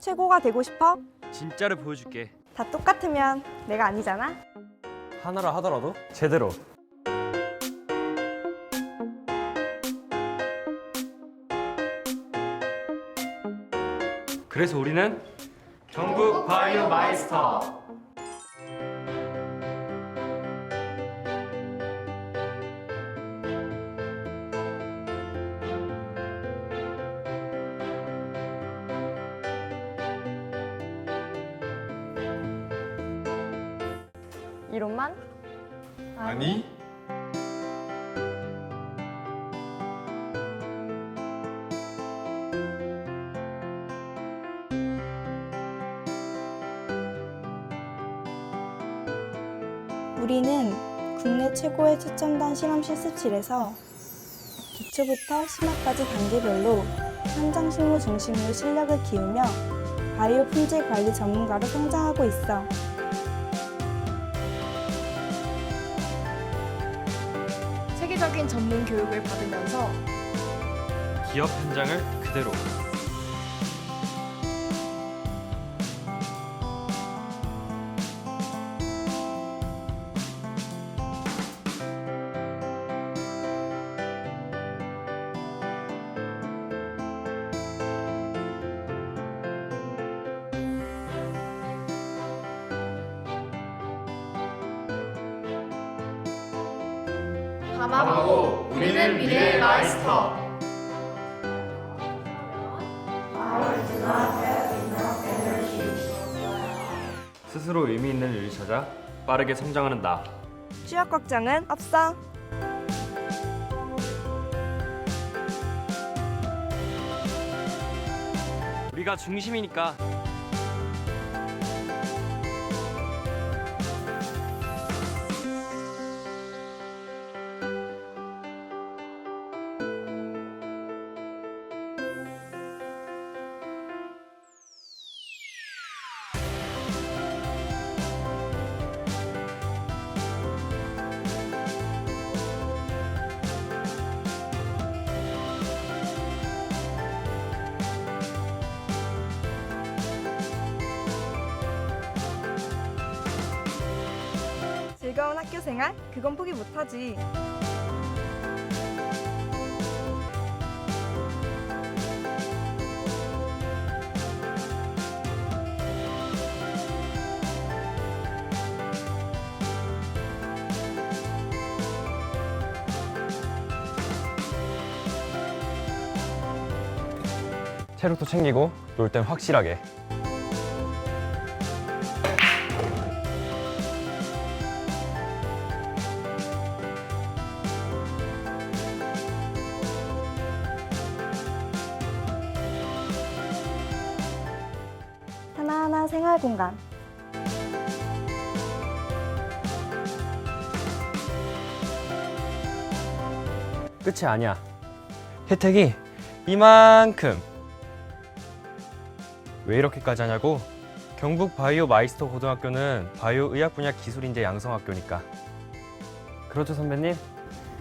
최고가 되고 싶어? 진짜를 보여줄게. 다 똑같으면 내가 아니잖아. 하나라 하더라도 제대로. 그래서 우리는 경북 바이오 마이스터. 이론만? 아니 우리는 국내 최고의 최첨단 실험 실습실에서 기초부터 심화까지 단계별로 현장 실무 중심으로 실력을 키우며 바이오 품질 관리 전문가로 성장하고 있어. 체계적인 전문 교육을 받으면서 기업 현장을 그대로. 밤하고 우리는 미래의 마이스터 스스로 의미 있는 일을 찾아 빠르게 성장하는 나. 취업 걱정은 없어. 우리가 중심이니까. 즐거운 학교 생활? 그건 포기 못하지. 체력도 챙기고 놀 땐 확실하게. 생활 공간. 끝이 아니야. 혜택이 이만큼. 왜 이렇게까지 하냐고? 경북 바이오 마이스터 고등학교는 바이오 의학 분야 기술 인재 양성학교니까. 그렇죠 선배님?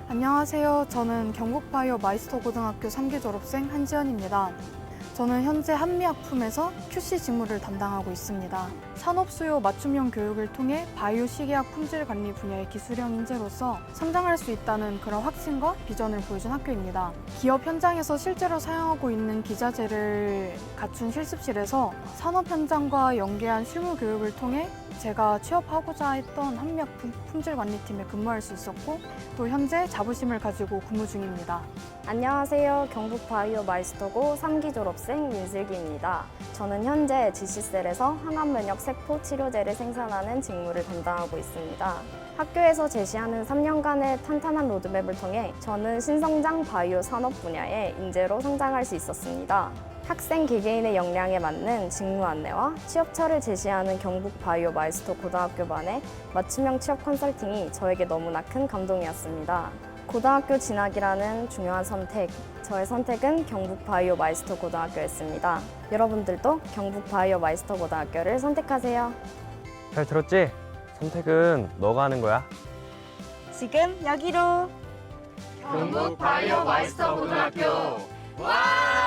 안녕하세요. 저는 경북바이오 마이스터 고등학교 3기 졸업생 한지연입니다. 저는 현재 한미약품에서 QC 직무를 담당하고 있습니다. 산업 수요 맞춤형 교육을 통해 바이오 식이약 품질 관리 분야의 기술형 인재로서 성장할 수 있다는 그런 확신과 비전을 보여준 학교입니다. 기업 현장에서 실제로 사용하고 있는 기자재를 갖춘 실습실에서 산업 현장과 연계한 실무 교육을 통해 제가 취업하고자 했던 한미약품 품질 관리팀에 근무할 수 있었고 또 현재 자부심을 가지고 근무 중입니다. 안녕하세요. 경북 바이오 마이스터고 3기 졸업생 민슬기입니다. 저는 현재 지시셀에서 항암 면역 세포 치료제를 생산하는 직무를 담당하고 있습니다. 학교에서 제시하는 3년간의 탄탄한 로드맵을 통해 저는 신성장 바이오 산업 분야의 인재로 성장할 수 있었습니다. 학생 개개인의 역량에 맞는 직무 안내와 취업처를 제시하는 경북 바이오 마이스터 고등학교반의 맞춤형 취업 컨설팅이 저에게 너무나 큰 감동이었습니다. 고등학교 진학이라는 중요한 선택. 저의 선택은 경북 바이오 마이스터 고등학교였습니다. 여러분들도 경북 바이오 마이스터 고등학교를 선택하세요. 잘 들었지? 선택은 너가 하는 거야. 지금 여기로. 경북 바이오 마이스터 고등학교 와!